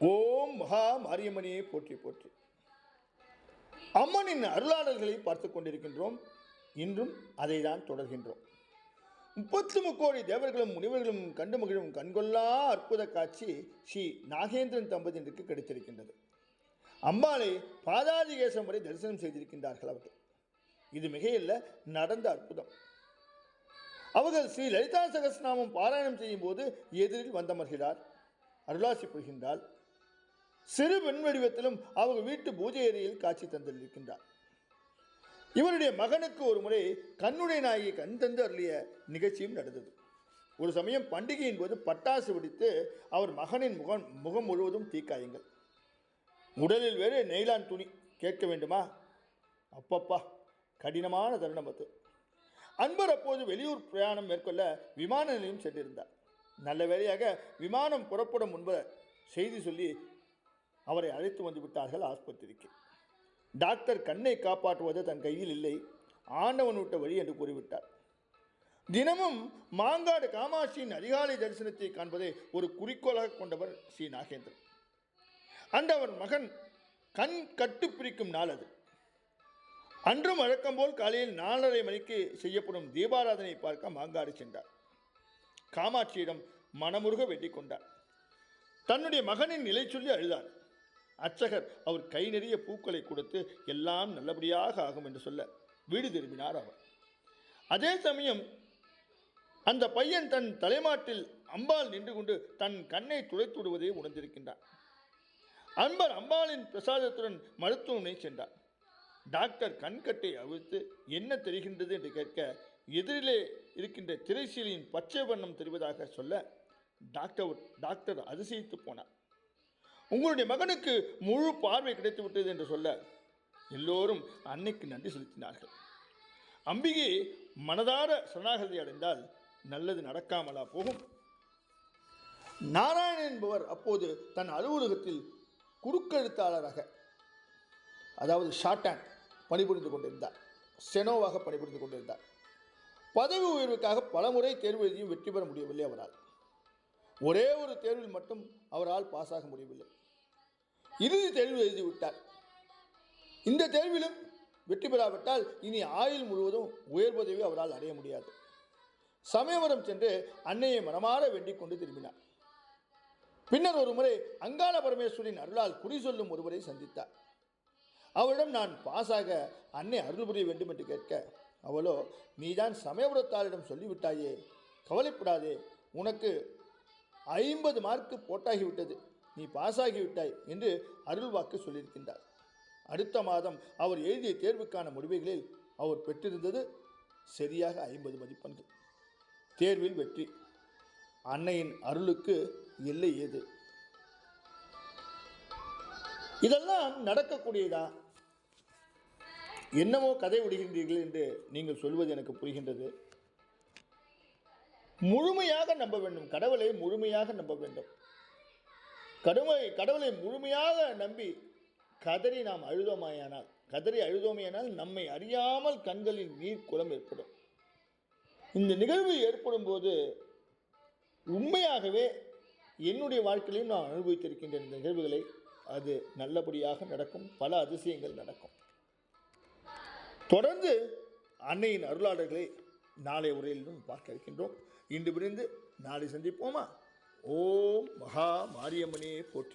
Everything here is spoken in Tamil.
ஓம் மகா மாரியம்மனையே போற்றி போற்றி. அம்மனின் அருளாளர்களை பார்த்து கொண்டிருக்கின்றோம். இன்றும் அதை தான் தொடர்கின்றோம். முப்பத்து முக்கோடி தேவர்களும் முனிவர்களும் கண்டு மகிழும் கண்கொள்ளா அற்புத காட்சி ஸ்ரீ நாகேந்திரன் தம்பதியினருக்கு கிடைத்திருக்கின்றது. அம்பாளை பாதாதிகேசம் வரை தரிசனம் செய்திருக்கின்றார்கள் அவர்கள். இது மிகையல்ல நடந்த அற்புதம். அவர்கள் ஸ்ரீ லலிதா சகஸ்நாமம் பாராயணம் செய்யும் போது எதிரில் வந்தமர்கிறார். அருளாசி புரிகின்றாள் சிறு பெண் வடிவத்திலும் அவர்கள் வீட்டு பூஜை அறையில் காட்சி தந்திருக்கின்றார். இவருடைய மகனுக்கு ஒரு முறை கண்ணுடை நாயை கண் தந்து அருளிய நிகழ்ச்சியும் நடந்தது. ஒரு சமயம் பண்டிகையின் போது பட்டாசு வெடித்து அவர் மகனின் முகம் முகம் முழுவதும் தீக்காயங்கள். உடலில் வேறு நெய்லான் துணி கேட்க வேண்டுமா? அப்பப்பா கடினமான தருணம் அது. அன்பர் அப்போது வெளியூர் பிரயாணம் மேற்கொள்ள விமான நிலையம் சென்றிருந்தார். நல்ல வேலையாக விமானம் புறப்படும் முன்பு செய்தி சொல்லி அவரை அழைத்து வந்து விட்டார்கள் ஆஸ்பத்திரிக்கு. டாக்டர் கண்ணை காப்பாற்றுவது தன் கையில் இல்லை ஆண்டவன் விட்ட வழி என்று கூறிவிட்டார். தினமும் மாங்காடு காமாட்சியின் அதிகாலை தரிசனத்தை காண்பதை ஒரு குறிக்கோளாக கொண்டவர் ஸ்ரீ நாகேந்திரன். அந்த அவர் மகன் கண் கட்டு பிரிக்கும் நாள் அது. அன்றும் வழக்கம்போல் காலையில் நாலரை மணிக்கு செய்யப்படும் தீபாராதனை பார்க்க மாங்காடு சென்றார். காமாட்சியிடம் மனமுருக வெட்டி கொண்டார். தன்னுடைய மகனின் நிலை சொல்லி அழுதார். அர்ச்சகர் அவர் கை நிறைய பூக்களை கொடுத்து எல்லாம் நல்லபடியாக ஆகும் என்று சொல்ல வீடு திரும்பினார் அவர். அதே சமயம் அந்த பையன் தன் தலைமாட்டில் அம்பாள் நின்று கொண்டு தன் கண்ணை துளைத்து விடுவதை உணர்ந்திருக்கின்றான். அன்பர் அம்பாளின் பிரசாதத்துடன் மருத்துவமனை சென்றார். டாக்டர் கண்கட்டை அவிழ்த்து என்ன தெரிகின்றது என்று கேட்க எதிரிலே இருக்கின்ற திரைசீலியின் பச்சை வண்ணம் தெரிவதாக சொல்ல டாக்டர் டாக்டர் அதிசயித்து போனார். உங்களுடைய மகனுக்கு முழு பார்வை கிடைத்து விட்டது என்று சொல்ல எல்லோரும் அன்னைக்கு நன்றி செலுத்தினார்கள். அம்பிகை மனதார சரணாகதி அடைந்தால் நல்லது நடக்காமலா போகும். நாராயணன் என்பவர் அப்போது தன் அலுவலகத்தில் குறுக்கெழுத்தாளராக அதாவது ஷார்டான் பணிபுரிந்து கொண்டிருந்தார். செனோவாக பணிபுரிந்து கொண்டிருந்தார். பதவி உயர்வுக்காக பலமுறை தேர்வு எழுதியும் வெற்றி பெற முடியவில்லை அவரால். ஒரே ஒரு தேர்வில் மட்டும் அவரால் பாஸ் ஆக முடியவில்லை. இறுதி தேர்வு எழுதிவிட்டார். இந்த தேர்விலும் வெற்றி பெறாவிட்டால் இனி ஆயுள் முழுவதும் உயர் பதவி அவரால் அடைய முடியாது. சமயபுரம் சென்று அன்னையை மனமாற வேண்டிக் கொண்டு திரும்பினார். பின்னர் ஒரு முறை அங்காள பரமேஸ்வரின் அருளால் குறி சொல்லும் ஒருவரை சந்தித்தார். அவரிடம் நான் பாஸாக அன்னை அருள் புரிய வேண்டும் என்று கேட்க அவளோ நீதான் சமயபுரத்தாரிடம் சொல்லிவிட்டாயே கவலைப்படாதே உனக்கு ஐம்பது மார்க்கு போட்டாகிவிட்டது. நீ பாஸாகிவிட்டாய் என்று அருள் வாக்கு சொல்லியிருக்கின்றார். அடுத்த மாதம் அவர் எழுதிய தேர்வுக்கான முடிவுகளில் அவர் பெற்றிருந்தது சரியாக ஐம்பது மதிப்பெண்கள். தேர்வில் வெற்றி. அன்னையின் அருளுக்கு எல்லை ஏது? இதெல்லாம் நடக்கக்கூடியதா? என்னவோ கதை விடுகின்றீர்கள் என்று நீங்கள் சொல்வது எனக்கு புரிகின்றது. முழுமையாக நம்ப வேண்டும். கடவுளை முழுமையாக நம்ப வேண்டும். கடவுளை கடவுளை முழுமையாக நம்பி கதறி நாம் அழுதோமாயானால் கதறி அழுதோமையானால் நம்மை அறியாமல் கண்களில் நீர் குளம் ஏற்படும். இந்த நிகழ்வு ஏற்படும் போது உண்மையாகவே என்னுடைய வாழ்க்கையிலையும் நான் அனுபவித்திருக்கின்ற இந்த நிகழ்வுகளை அது நல்லபடியாக நடக்கும். பல அதிசயங்கள் நடக்கும். தொடர்ந்து அன்னையின் அருளாளர்களை நாளை உரையிலும் பார்க்க இருக்கின்றோம். இன்று பிரிந்து நாளை சந்திப்போமா? ஓம் மகா மாரியம்மனே போற்றி